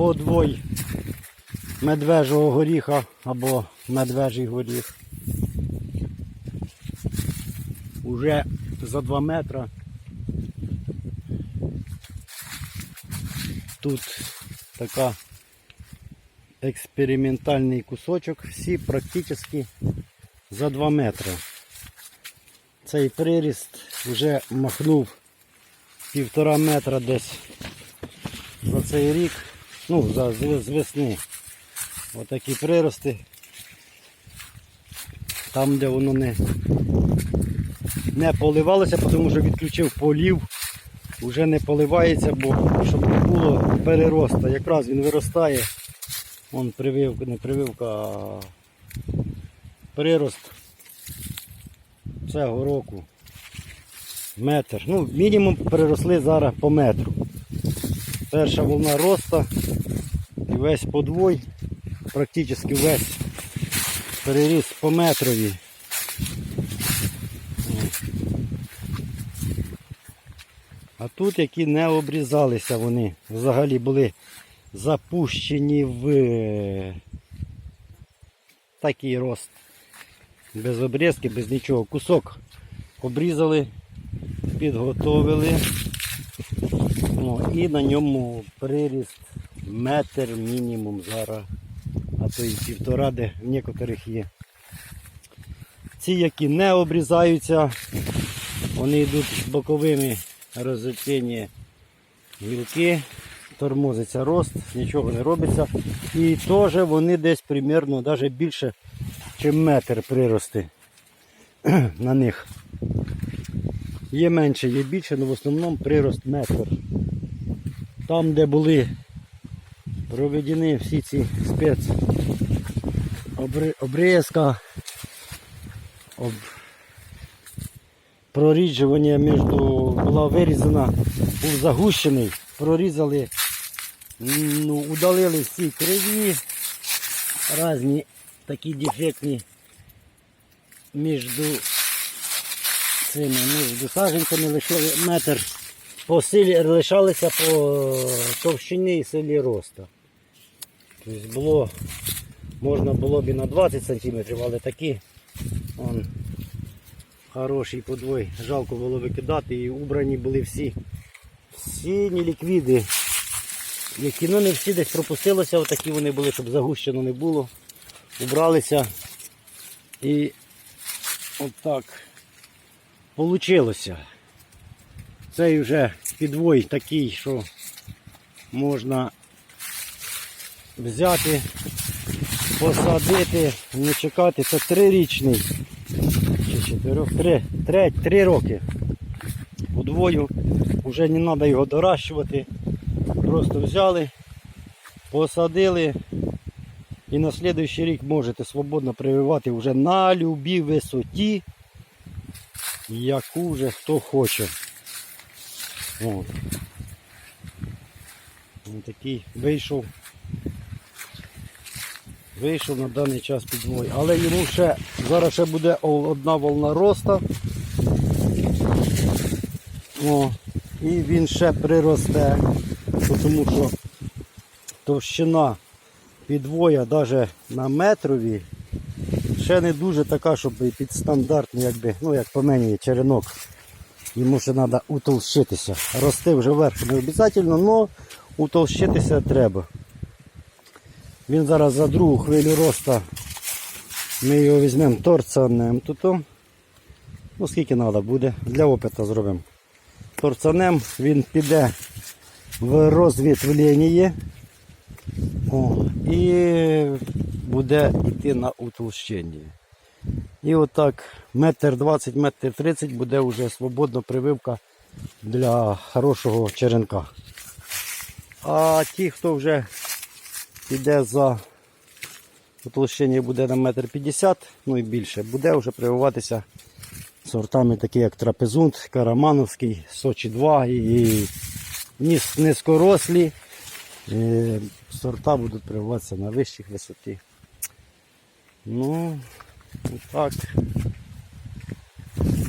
подвой медвежого горіха або медвежий горіх. Уже за 2 метра. Тут така експериментальний кусочок, всі практично за 2 метри. Цей приріст вже махнув півтора метра десь за цей рік, ну, за, з, весни. Отакі прирости. Там, де воно не, не поливалося, тому що відключив полів, вже не поливається, бо щоб не було переросту. Якраз він виростає. Вон прививка, не прививка, а прирост цього року. Метр. Ну, мінімум приросли зараз по метру. Перша волна роста весь подвой, практично весь переріс по метрові. А тут які не обрізалися вони, взагалі були запущені в е, такий рост. Без обрізки, без нічого. Кусок обрізали, підготовили. О, і на ньому приріст метр мінімум зараз, а то і півтора, де в некоторих є. Ці, які не обрізаються, вони йдуть боковими розетинні гілки, тормозиться рост, нічого не робиться. І теж вони десь примірно навіть більше, ніж метр прирости на них. Є менше, є більше, але в основному прирост метр. Там, де були проведені всі ці спец обри- обрізка, об... проріджування між була вирізана, був загущений, прорізали, ну, удалили всі криві, різні такі дефектні між цими між саженцями лишили метр по силі лишалися по товщині і силі росту. Тобто було, можна було б і на 20 см, але такі он, хороший подвой. Жалко було викидати і убрані були всі. Всі неліквіди, які ну не всі десь пропустилося, отакі вони були, щоб загущено не було. Убралися і отак получилося. Цей вже підвой такий, що можна взяти, посадити, не чекати. Це трирічний. Чи чотирьох, три, три, три роки. Подвою. Вже не треба його доращувати. Просто взяли, посадили і на слідуючий рік можете свободно прививати вже на любій висоті, яку вже хто хоче. От. Ось такий вийшов. Вийшов на даний час підвой. Але йому ще зараз ще буде одна волна роста. О, і він ще приросте, тому що товщина підвоя навіть на метрові ще не дуже така, щоб під стандартний, якби, ну як по мені, черенок. Йому ще треба утолщитися. Рости вже вверх не обов'язково, але утолщитися треба. Він зараз за другу хвилю роста. Ми його візьмемо торцанем тут. Ну скільки треба буде, для опиту зробимо. Торцанем він піде в розвітвлення О, і буде йти на утолщення. І отак метр 20, метр 30 буде вже свободна прививка для хорошого черенка. А ті, хто вже піде за утолщення буде на метр 50, ну і більше, буде вже прививатися сортами такі як трапезунт, карамановський, Сочі 2 і ніс- низькорослі. Е, Сорта будуть прививатися на вищих висоті. Ну, так.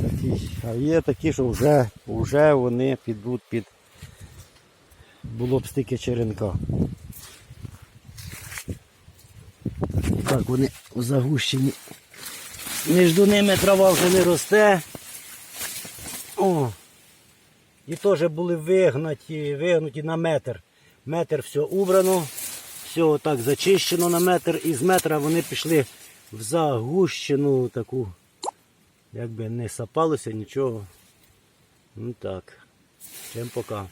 Такі. А є такі, що вже, вже вони підуть під було б стільки черенка. Отак вони загущені. Між ними трава вже не росте. О. І теж були вигнаті, вигнуті на метр. Метр все убрано, все отак зачищено на метр, і з метра вони пішли в загущену таку, якби не сапалося нічого. Ну так. Всім пока.